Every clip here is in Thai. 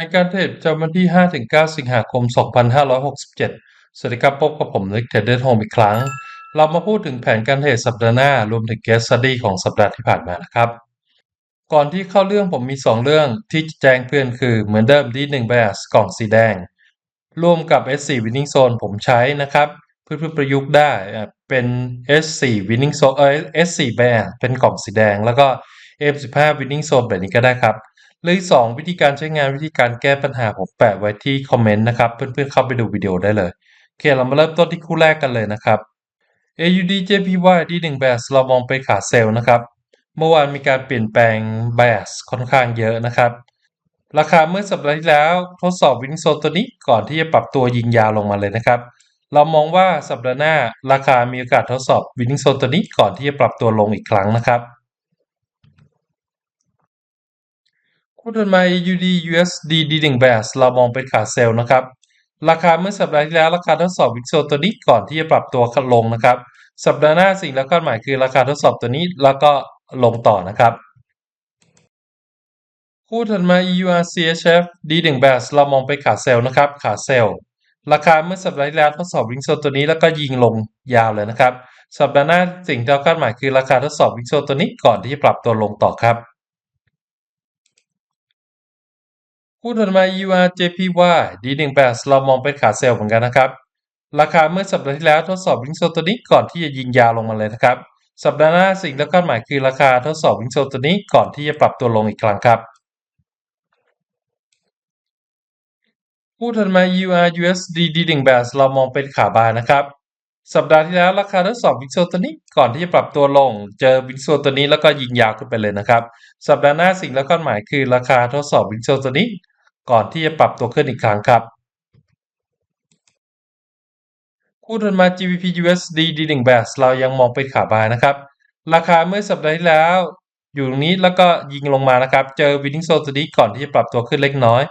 รายการเทรดจำวันที่ 5-9 สิงหาคม 2567 สวัสดีครับพบกับผมนิกเทรดเดอร์โฮมอีกครั้ง เรามาพูดถึงแผนการเทรดสัปดาห์หน้า รวมถึง Case Study ของสัปดาห์ที่ผ่านมานะครับ ก่อนที่เข้าเรื่องผมมี 2 เรื่องที่แจ้งเพื่อนคือเหมือนเดิม D1 Bias กล่องสีแดง ร่วมกับ S4 Winning Zone ผมใช้นะครับเพื่อประยุกต์ได้เป็น S4 Winning Zone เออ S4 Bias เป็นกล่องสีแดง แล้วก็ M15 Winning Zone แบบนี้ก็ได้ครับ เรื่องที่สองวิธีการใช้งานวิธีการแก้ปัญหาผมแปะไว้ที่คอมเมนต์นะครับ เพื่อนๆเข้าไปดูวิดีโอได้เลยโอเคเรามาเริ่มต้นที่คู่แรกกันเลยนะครับ AUD JPY ที่1 Bias เรามองไปขาเซลล์นะครับ เมื่อวานมีการเปลี่ยนแปลง Bias ค่อนข้างเยอะนะครับ ราคาเมื่อสัปดาห์ที่แล้วทดสอบวินโซนตัวนี้ก่อนที่จะปรับตัวยิงยาวลงมาเลยนะครับ เรามองว่าสัปดาห์หน้าราคามีโอกาสทดสอบวินโซนตัวนี้ก่อนที่จะปรับตัวลงอีกครั้งนะครับ คู่ถัดมา AUD USD D1 Bias เรามองเป็นขาเซลล์นะครับ ราคาเมื่อสัปดาห์ที่แล้วราคาทดสอบวินโซนตัวนี้ก่อนที่จะปรับตัวลงนะครับ สัปดาห์หน้าสิ่งแล้วก็หมายคือราคาทดสอบตัวนี้แล้วก็ลงต่อนะครับคู่ถัดมา EUR CHF D1 Bias เรามองไปขาเซลล์นะครับ ขาเซลล์ราคาเมื่อสัปดาห์ที่แล้วทดสอบวิงโซนตัวนี้แล้วก็ยิงลงยาวเลยนะครับ สัปดาห์หน้าสิ่งที่เราคาดหมายคือราคาทดสอบวิงโซนตัวนี้ก่อนที่จะปรับตัวลงต่อครับ คู่ถัดมา EUR JPY D1 Bias เรามองเป็นขาเซลล์เหมือนกันนะครับ ราคาเมื่อสัปดาห์ที่แล้วทดสอบวิงโซตัวนี้ก่อนที่จะยิงยาวลงมาเลยนะครับ สัปดาห์หน้าสิ่งที่คาดหมายคือราคาทดสอบวิงโซตัวนี้ก่อนที่จะปรับตัวลงอีกครั้งครับคู่ถัดมา EUR USD D1 Bias เรามองเป็นขาบายนะครับสัปดาห์ที่แล้วราคาทดสอบวิงโซตัวนี้ก่อนที่จะปรับตัวลง เจอวิงโซตัวนี้แล้วก็ยิงยาวขึ้นไปเลยนะครับ สัปดาห์หน้าสิ่งแล้วก็หมายคือราคาทดสอบวิงโซตัวนี้ ก่อนที่จะปรับตัวขึ้นอีกครั้งครับคู่ถัดมา GBP USD D1 Bias เรายังมองเป็นขาบายนะครับ ราคาเมื่อสัปดาห์ที่แล้ว อยู่ตรงนี้แล้วก็ยิงลงมานะครับ เจอวิน n ิ n โซตัวนี้ก่อนที่จะปรับตัวขึ้นเล็กน้อย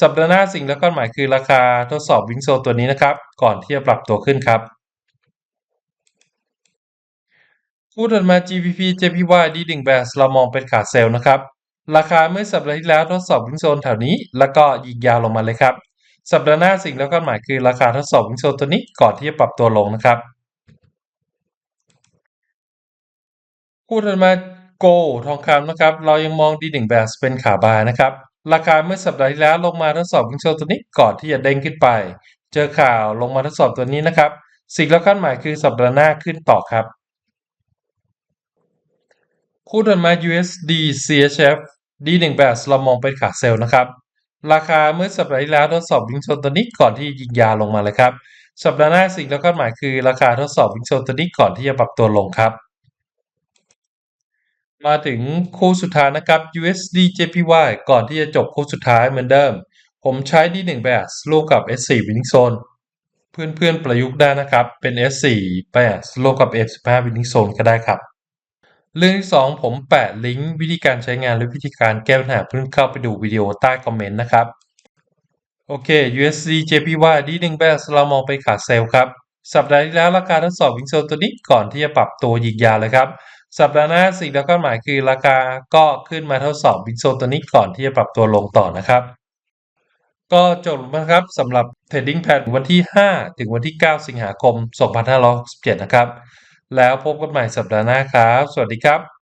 สัปดาห์หน้าสิ่งแล้วก็หมายคือราคาทดสอบวิน n โซตัวนี้นะครับ ก่อนที่จะปรับตัวขึ้นครับคู่ถัดมา GBP JPY D1 Bias เรามองเป็นขาเซลล์นะครับ ราคาเมื่อสัปดาห์ที่แล้วทดสอบวินโซนแถวนี้ แล้วก็ยิงยาวลงมาเลยครับ สัปดาห์หน้าสิ่งแล้วก็หมายคือราคาทดสอบวินโซนตัวนี้ก่อนที่จะปรับตัวลงนะครับคู่ถัดมาโกทองคำนะครับ เรายังมองดีหนึ่งแบบเป็นขาบายนะครับ ราคาเมื่อสัปดาห์ที่แล้วลงมาทดสอบวิ่งโชตัวนี้ก่อนที่จะเด้งขึ้นไป เจอข่าวลงมาทดสอบตัวนี้นะครับ สิ่งแล้วคาดหมายคือสัปดาห์หน้าขึ้นต่อครับ คู่ถัดมา USD CHF D1 แบบเรามองเป็นขาเซลล์นะครับ ราคาเมื่อสัปดาห์ที่แล้วทดสอบวิงโชตัวนี้ก่อนที่ยิงยาลงมาเลยครับ สัปดาห์หน้าสิ่งแล้วคาดหมายคือราคาทดสอบวิงโชตัวนี้ก่อนที่จะปรับตัวลงครับ มาถึงคู่สุดท้ายนะครับ USD JPY ก่อนที่จะจบคู่สุดท้ายเหมือนเดิม ผมใช้ D1 แบบร่วมกับ S4 Winning Zone เพื่อนๆประยุกต์ได้นะครับ เป็น S4 แบบร่วมกับ F15 Winning Zone ก็ได้ครับ เรื่องที่ 2 ผมแปะลิงก์วิธีการใช้งานและวิธีการแก้ปัญหาเพื่อนเข้าไปดูวิดีโอใต้คอมเมนต์นะครับ โอเค USD JPY D1 แบบเรามองไปขาเซลล์ครับ สัปดาห์ที่แล้วราคาทดสอบวิงโซนตัวนี้ก่อนที่จะปรับตัวยิงยาเลยครับ สัปดาห์หน้าสิ่งที่คาดหมายคือราคาก็ขึ้นมาทดสอบวินโซนตัวนี้ก่อนที่จะปรับตัวลงต่อนะครับก็จบนะครับสำหรับ Trading Plan วันที่ 5 ถึงวันที่ 9 สิงหาคม 2567 นะครับ แล้วพบกันใหม่สัปดาห์หน้าครับ สวัสดีครับ